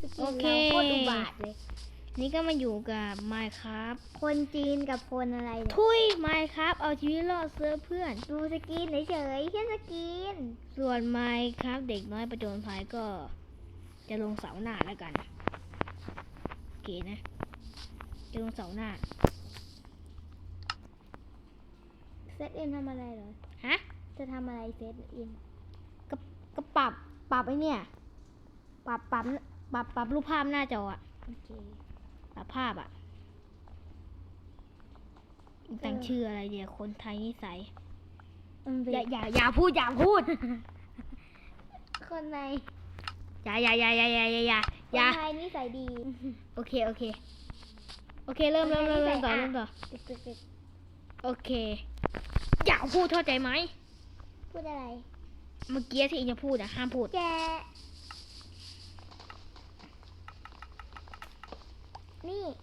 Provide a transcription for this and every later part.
สกิโอนเคเราโคตรอุบาทเลย นี่ก็มาอยู่กับ Minecraft คนจีนกับคนอะไรเนี่ยทุย Minecraft เอาชีวิตรอดเสื้อเพื่อน ดูสกินเฉยๆแค่สกิน ส่วน Minecraft เด็กน้อยประจนภัยก็ จะลงเสาหน้าแล้วกันโอเคนะ จะลงเสาหน้า เซตอินทำอะไรเหรอ ฮะ จะทำอะไรเซตอิน ก็ก็ปรับ ปรับไอ้เนี่ย ปรับปรับ ปรับปรับรูปภาพหน้าจออะโอเคปรับภาพอะตั้งชื่ออะไรเดียวคนไทยนิสัยมันเป็นอย่าอย่าอย่าพูดอย่าพูด คนในอย่าอย่าอย่าอย่าอย่าอย่าอย่าคอย่านไทยนิสัยดีโอเคโอเคโอเคเริ่มเริ่มเริ่มเริ่มต่ออะเริ่มต่อตึกโอเค อย่าพูดเข้าใจไหมๆพูดอะไร เมื่อกี้ที่อิงจะพูดอะห้ามพูด แก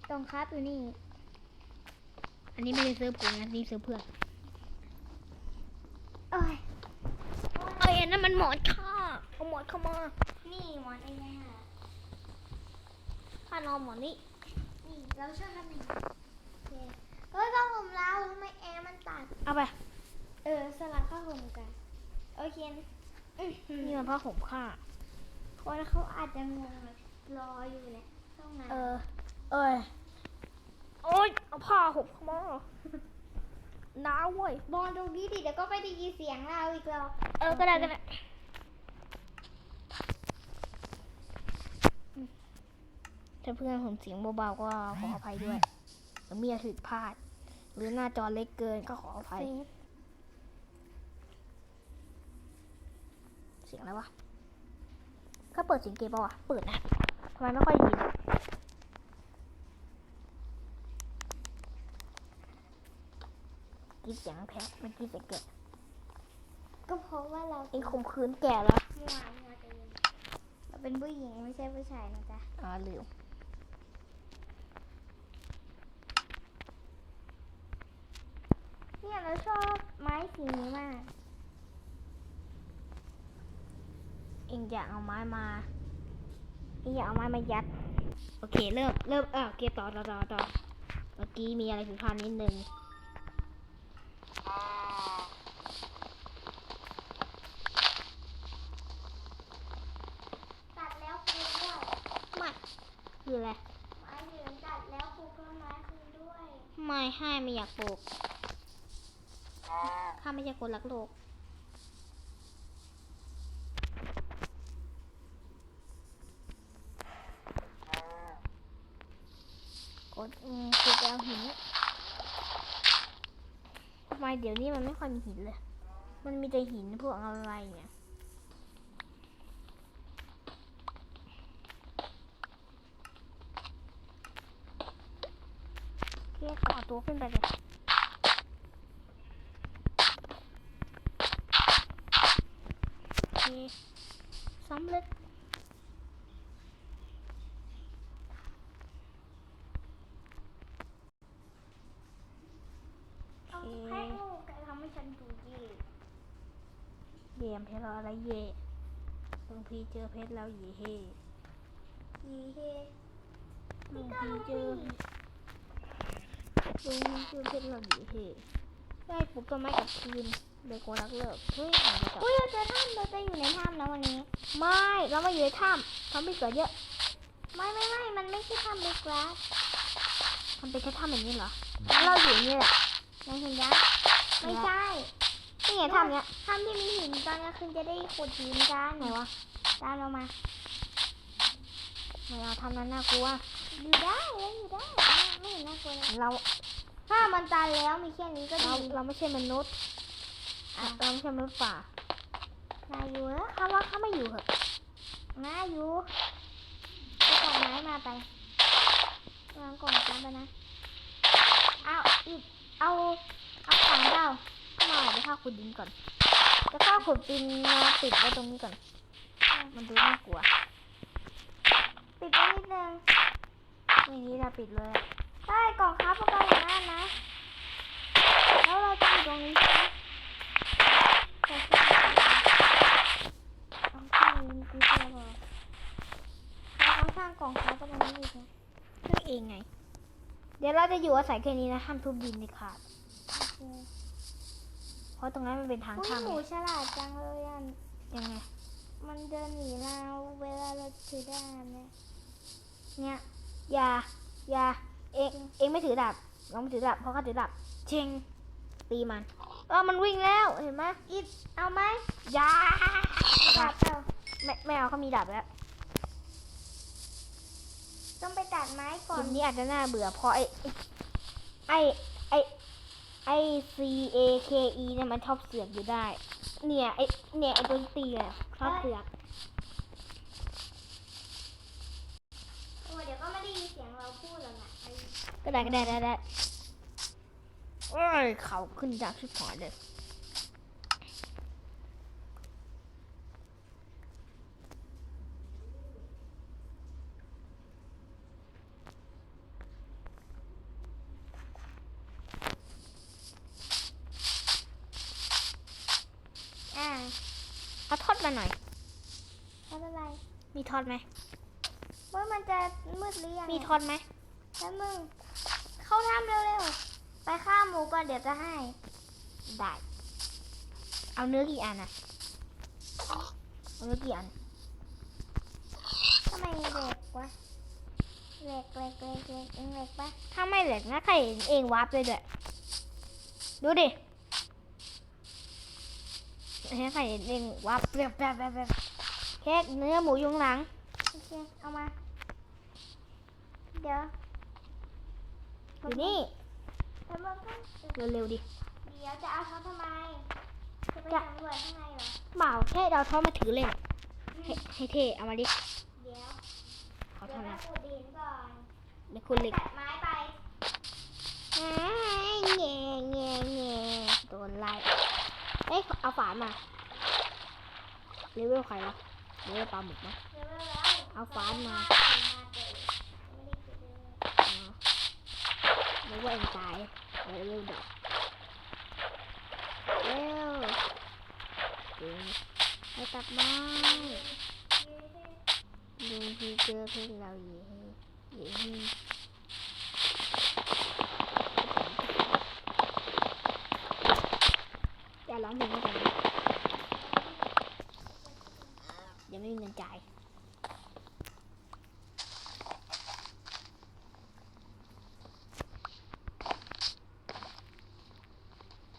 กล่องครับอยู่นี่ อันนี้ไม่ได้เซิร์ฟผมนะนี่เซิร์ฟเพื่อนโอ้ยเอ้ยอันนั้นมันหมอนค่ะเอาหมอนเข้ามา นี่หมอนไอ้เนี่ยข้านอนหมอนนี่ นี่เราชอบทำอย่างนี้โอเคเฮ้ยผ้าห่มเราทำไมแอร์มันตัด เอาไป เออสลับผ้าห่มกัน โอเคนะอื้อหือนี่มันผ้าห่มข้าคนเขาอาจจะงงเลยรออยู่เนี่ยต้องมาเออ เอ้ยโอ้ยเอาผ้าห่มเข้ามาหนาวเว้ยบอลตรงนี้ดิเดี๋ยวก็ไปได้ยินเสียงเราอีกแล้วเออก็ได้ก็ได้ถ้าเพื่อนผมเสียงเบาๆก็ขออภัยด้วยหรือมีอะไรผิดพลาด หรือหน้าจอเล็กเกินก็ขออภัย เสียงอะไรวะ ก็เปิดเสียงเกมปะวะเปิดนะทำไมไม่ค่อยได้ยิน กีเสียงแพ้เมื่อกี้เสียงแกะก็เพราะว่าเราเองข่มขืนแกะแล้ว มัวมัวตัวเองเราเป็นผู้หญิงไม่ใช่ผู้ชายนะจ๊ะอ่าลืมเนี่ยเราชอบไม้สีนี้มาก เองอยากเอาไม้มาเองอยากเอาไม้มายัด โอเค เริ่ม เริ่มเออโอเค ต่อต่อต่อต่อเมื่อกี้มีอะไรผิดพลาดนิดนึง ตัดแล้วคืนด้วย ไม่ คืออะไร ไม้เหลืองตัดแล้วปลูกต้นไม้คืนด้วย ไม่ไม่อยากปลูกข้าไม่ใช่คนรักโลก กดอืมคือจะเอาหินทำไมเดี๋ยวนี้มันไม่ค่อยมีหินเลย มันมีแต่หินพวกอะไรเนี่ย เรียกต่อตัวขึ้นไปเลยโอเคสำเร็จเอาให้ลูกแกทำให้ฉันดูดิเย่มเพชรเราอะไรเย่บางทีเจอเพชรแล้วเย่เฮยีเฮบางทีเจอ ลุงเจอเพชรเราอยู่เฮได้ปลูกต้นไม้กับคืนเด็กคนรักเลิกเฮ้ยหายไปก่อนอุ้ยเราเจอถ้ำเราจะอยู่ในถ้ำแล้ววันนี้ ไม่เรามาอยู่ในถ้ำทำให้เกิดเยอะ ไม่ไม่ไม่มันไม่ใช่ถ้ำลึกลับมันเป็นแค่ถ้ำอย่างนี้เหรอแล้วเราอยู่นี่แหละนายเห็นยังไม่ใช่นี่ไงถ้ำเนี้ยถ้ำที่มีหินตอนกลางคืนจะได้ขุดหินกันไหนวะตามเรามาไม่เอาถ้ำนั้นน่ากลัวอยู่ได้แล้วอยู่ได้ ไม่เห็นน่ากลัวเลยเรา ถ้ามันตันแล้วมีแค่นี้ก็เราดี เราไม่ใช่มนุษย์อะเราไม่ใช่มนุษย์ป่า นายอยู่แล้วถ้าว่าถ้าไม่อยู่เหอะนายอยู่เอากล่องไม้มาไปวางกล่องน้ำไปนะ เอาอีกเอาเอาถังเปล่าเข้ามาเดี๋ยวข้าขุดดินก่อน จะข้าขุดดินมาปิดไว้ตรงนี้ก่อน มันดูน่ากลัว ปิดไปนิดนึงไม่นี้เราปิดเลยอะ ใช่กล่องค้าประกันอยู่นั่นนะ แล้วเราจะอยู่ตรงนี้ใช่ไหมแต่ที่เอาที่นี้กูเจอบอกเราต้องสร้างกล่องค้าก็มันไม่มีไงนั่นเองไง เดี๋ยวเราจะอยู่อาศัยแค่นี้นะห้ามทุบดินเด็ดขาดโอเคเพราะตรงนั้นมันเป็นทางอุ้ยข้ามหมูฉลาดจังเลยอะยังไง มันเดินหนีเราเวลาเราถือดาบเนี่ย เนี่ย อย่า อย่า เองเองไม่ถือดาบลองไม่ถือดาบเพราะเขาถือดาบเชงตีมันเออมันวิ่งแล้วเห็นไหมอิดเอาไหมอย่าดาบเปล่าไม่ไม่เอาเขามีดาบแล้วต้องไปตัดไม้ก่อทีนนี้อาจจะน่าเบื่อเพราะไอ้ไอ้ไอ้ไอ้ C A K E เนี่ยมันชอบเสือกอยู่ได้ เนี่ยไอ้เนี่ยไอ้ตัวที่ตีอะชอบเสือก โอ้เดี๋ยวก็ไม่ได้ยินเสียงเราพูดแล้วนะไอ้ ก็ได้ก็ได้ได้ได้โอ้ยเขาขึ้นจากชิบหายเลยอ่าเอาทอดมาหน่อยไม่เป็นไร มีทอดไหมว่ามันจะมืดหรือยัง มีเนี่ยทอดไหมแล้วมึง เข้าถ้ำเร็วๆ ไปฆ่าหมูก่อนเดี๋ยวจะให้ ได้ เอาเนื้อกี่อันอะเอาเนื้อกี่อันทำไมเหล็กวะเหล็กเหล็กเหล็กเหล็กเองเหล็กปะถ้าไม่เหล็กนะใครเห็นเองวาร์ปเลยด้วยดูดิเห็นใครเห็นเองวาร์ปแบบแบบแบบแบบเค้กเนื้อหมูยุงหลังโอเคเอามา เดี๋ยว อยู่นี่แล้วมันก็เร็วๆดิ เดี๋ยวจะเอาเขาทำไม จะไปจะสำรวจข้างในเหรอเปล่าแค่เราทอดมาถือเลยอะให้ให้เท่เอามาดิ เดี๋ยวเขาเดี๋ยวทำอะไรเราขุดดินก่อนเดี๋ยวคุณเหล็กตัดไม้ไปอ้ายแง่แง่แง่โดนไล่เอ้ยเอาฝานมาเลเวลใครวะเลเวลปลาหมึกมั้ยเร็วๆเลยเอาฟ้านมา มาเตะไม่ได้ขุดเลย อ๋อ นึกว่าเองตายเลเวดอกเร็วจิงให้ตัดไม้ดูที่เจอเพื่อนเราเย่เย่อย่าร้องเพลงไม่กันนะเดี๋ยวไม่มีเงินจ่าย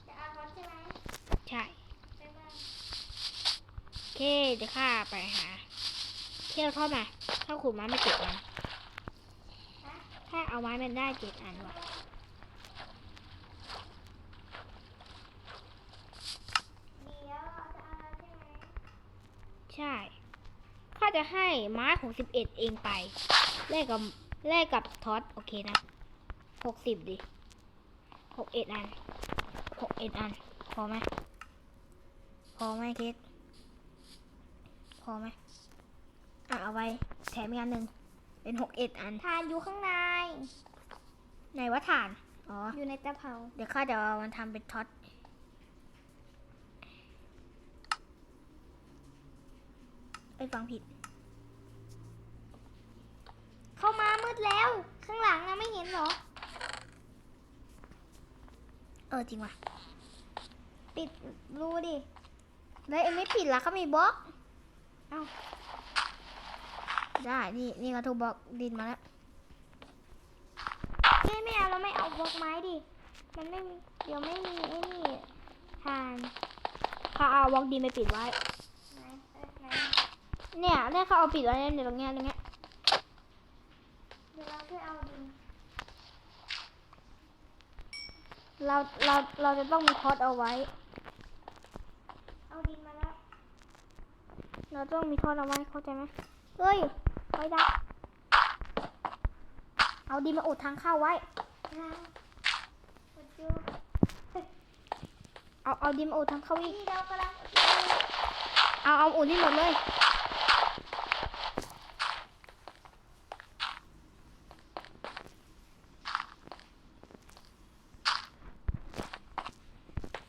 จะเอาเขาใช่ไหม ใช่ ไปบ้าง โอ เคเดี๋ยวข้าไปหาเคเราทอดมาถ้าขุดไม้ไม่เจ็ดอันถ้าเอาไม้มันได้เจ็ดอันว่ะใช่ข้าจะให้ไม้ของสิบเอ็ดเองไปแลกกับแลกกับท็อตโอเคนะหกสิบดิหกเอ็ดอันหกเอ็ดอันพอไหมพอไหมค้ก พอไหมอะเอาไปแถมอีกอันหนึ่งเป็นหกเอ็ดอันทานอยู่ข้างในไหนว่าฐาน อ๋อ อยู่ในตะเภาเดี๋ยวข้าจะเอามันทำเป็นท็อตไอ้ยฟังผิด เข้ามามืดแล้ว ข้างหลังนะไม่เห็นเหรอ เออจริงว่ะ ปิดรูดิ แล้วเอ็มไม่ปิดละเขามีบล็อก เอ้าได้ นี่ นี่กระทูบล็อกดินมาแล้ว ไม่ไม่เอาเราไม่เอาบล็อกไม้ดิ มันไม่มีเดี๋ยวไม่มีไอ้นี่ทานข้าเอาบล็อกดินไปปิดไว้ไหนเอ้ยไหนเนี่ยเนี่ยเขาเอาปิดไว้เนี่ยตรงเนี้ยตรงเนี้ยเดี๋ยวเราช่วยเอาดินเรา เรา เราจะต้องมีท็อตเอาไว้ เอาดินมาแล้ว เราต้องมีท็อตเอาไว้เข้าใจไหมเฮ้ยไว้ดักเอาดินมาอุดทางเข้าไว้นะกดดูเอาเอาดินมาอุดทางเข้าอีกนี่เรากำลังเอาเอาอุดที่หมดเลย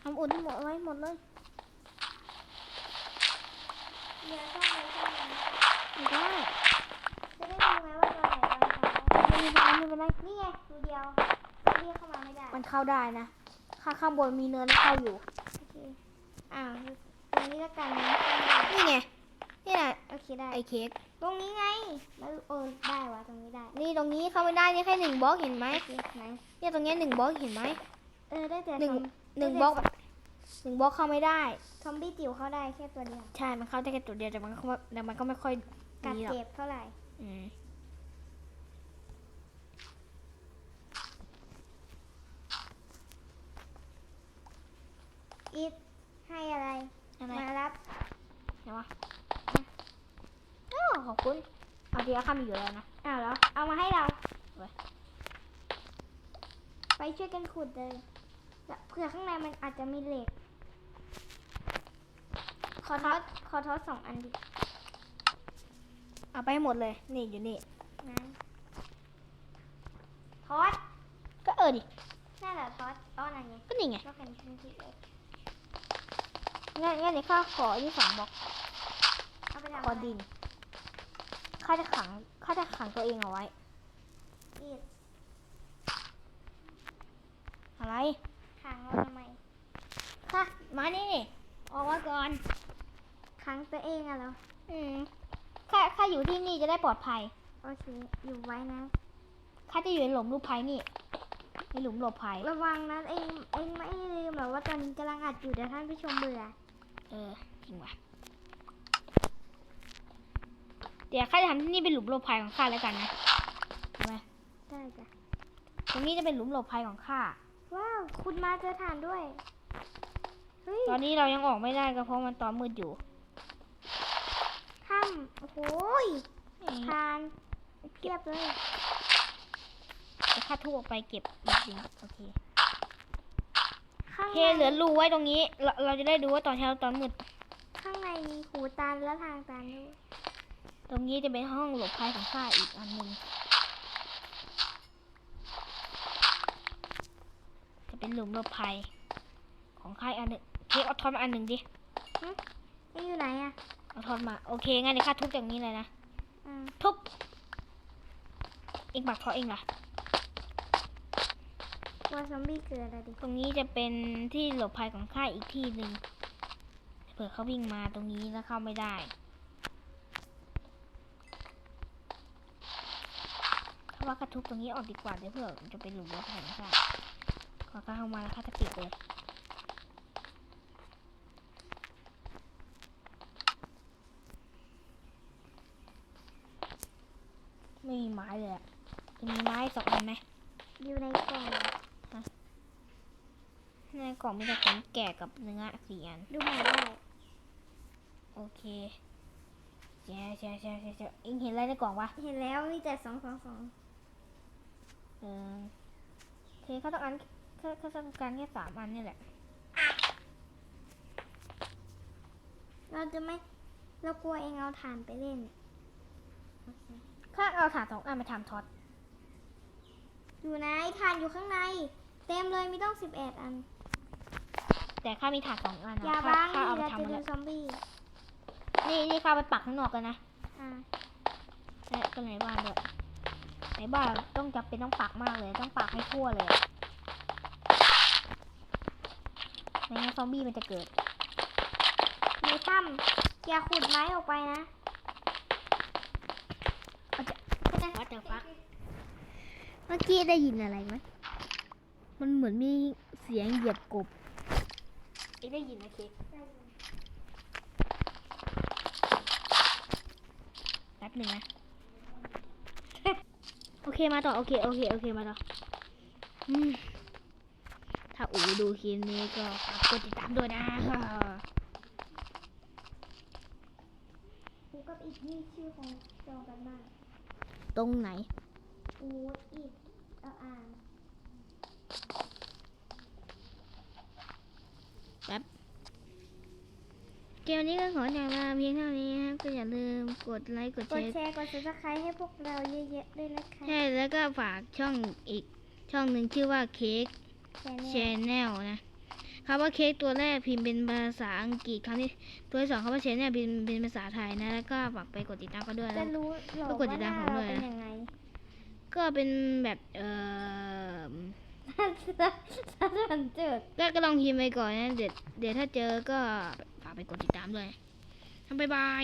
ทำอุ่นให้หมดไว้หมดเลย เดี๋ยวช่องไหนช่องไหน ไม่ได้ จะได้ดูไงว่า ตัวเดียว เรียกเข้ามาไม่ได้มันเข้าได้นะ ข้างข้างบนมีเนินเข้าอยู่ โอเคอ้าวตรงนี้แล้วกันนะเข้าไม่ได้นี่ไง นี่แหละโอเคได้ ไอเค้ก ตรงนี้ไงแล้วเออได้วะตรงนี้ได้ นี่ตรงนี้เข้าไม่ได้ นี่แค่หนึ่งบล็อกเห็นไหมโอเคไหนเนี่ยตรงเนี้ยหนึ่งบล็อกเห็นไหม เออได้แต่หนึ่งซอมหนึ่งบล็อกหนึ่งบล็อกเข้าไม่ได้ซอมบี้จิ๋วเข้าได้แค่ตัวเดียว ใช่ มันเข้าได้แค่ตัวเดียวแต่มันก็ไม่แต่มันก็ไม่ค่อยกัดดีหรอกเจ็บเท่าไหร่ อืม อีทให้อะไร อะไร มารับไหนวะอ้าวขอบคุณ เอาดีแล้วข้ามีอยู่แล้วนะอ้าวเหรอเอามาให้เราไว้ไปช่วยกันขุดเลยเผื่อข้างในมันอาจจะมีเหล็ก ขอทอดขอทอดสองอันดิ เอาไปให้หมดเลย นี่อยู่นี่นะทอด ก็เออดินั่นแหละทอดอ้อนอันไงก็นี่ไงก็เป็นชิ้นที่เล็ก งั้นงั้นเดี๋ยวข้าขอที่สองบล็อกเอาไปทำขอดินข้าจะขังข้าจะขังตัวเองเอาไว้ อีทอะไรขังเราทำไมข้ามานี่นี่ออกมาก่อน ขังตัวเองอะเหรออืมข้าข้าอยู่ที่นี่จะได้ปลอดภัย โอเค อยู่ไว้นะ ข้าจะอยู่ในหลุมรูปภัยนี่ในหลุมหลบภัย ระวังนะเองเองไม่ลืมหรอกว่าตอนนี้กำลังอัดอยู่เดี๋ยวท่านผู้ชมเบื่อ เออจริงว่ะเดี๋ยวข้าจะทำที่นี่เป็นหลุมหลบภัยของข้าแล้วกันนะเห็นไหมได้จ้ะตรงนี้จะเป็นหลุมหลบภัยของข้า ว้าว คุณมาเจอฐานด้วย เฮ้ยตอนนี้เรายังออกไม่ได้ก็เพราะมันตอนมืดอยู่ถ้ำโอ้โหยทานเพียบเลยจะข้าทุบออกไปเก็บจริงๆโอเค ข้างโอเคในเหลือรูไว้ตรงนี้ เราเราจะได้ดูว่าตอนเช้าตอนมืด ข้างในมีหูตันและทางตันด้วยตรงนี้จะเป็นห้องหลบภัยของข้าอีกอันหนึ่งจะเป็นหลุมหลบภัยของข้าอีกอันหนึ่งเค้กเอาทอนมาอันหนึ่งดิเองอยู่ไหนอะเอาทอนมาโอเคงั้นเดี๋ยวข้าทุบอย่างนี้เลยนะอ่าทุบเองปักทอเองล่ะกลั ว่าซอมบี้เกิดอะไรดิตรงนี้จะเป็นที่หลบภัยของข้าอีกที่หนึ่งเผื่อเขาวิ่งมาตรงนี้แล้วเข้าไม่ได้เขาว่ากระทุบตรงนี้ออกดีกว่าเดี๋ยวเผื่อจะเป็นหลุมหลบภัยของข้าขอข้าเข้ามาแล้วข้าจะปิดเลยไม่มีไม้เลยอะจะมีไม้สองอันไหมอยู่ในกล่อง ในกล่องมีแต่ขนแกะกับเนื้อสี่อันดูใหม่ได้โอเคแช่แช่แช่แช่แช่เอ็งเห็นอะไรในกล่องวะเห็นแล้วมีแต่สองสองสองเออโอเคเขาต้องอันเขาเขาต้องการแค่สามอันนี่แหละ เราจะไม่เรากลัวเองเอาฐานไปเล่นโอเคข้าเอาถาดสองอันมาทำท็อตอยู่ไหนฐานอยู่ข้างใน เต็มเลยมีต้องสิบเอ็ดอัน แต่ข้ามีถาดสองอันอย่านะข้าบังข้าเอาดิไปเราทำจะมาดูแล้วซอมบี้นี่นี่ข้าเอาไปปักข้างนอกกันนะอ่าและก็ในบ้านด้วยในบ้านต้องจำเป็นต้องปักมากเลย ต้องปักให้ทั่วเลยอะไม่งั้นซอมบี้มันจะเกิด ในถ้ำอย่าขุดไม้ออกไปนะ What the fuck เมื่อกี้ได้ยินอะไรไหมมันเหมือนมีเสียงเหยียบกบ เอ็ได้ยินไหมเค้กแป๊บหนึ่งนะ โอเคมาต่อ โอเค โอเค โอเค มาต่ออืมถ้าอูดูคลิปนี้ก็ฝากกดติดตามด้วยนะกูกับอีกนี่ชื่อของจองกันบ้างตรงไหนอูดอีกเอาอ่าน มวันนี้ก็ขอจบมาเพียงเท่านี้นะครับก็อย่าลืมกดไลค์กดกดแชร์กดซับสไครต์ให้พวกเราเยอะๆด้วยนะคะใช่แล้วก็ฝากช่องอีกช่องหนึ่งชื่อว่าเค้ก แชนแนลนะคำว่าเค้กตัวแรกพิมพ์เป็นภาษาอังกฤษคำที่ตัวสองคำว่าแชนแนลพิมพ์เป็นภาษาไทยนะแล้วก็ฝากไปกดติดตามเขาด้วยแล้วก็กดติดตามเขาด้วยนยัก็เป็นแบบเออสะเทือนเจิกก็ลองพิมพ์ไปก่อนนะเดี๋ยวเดี๋ยวถ้าเจอก็ากไปกดติดตามด้วยทั้งบ๊บาย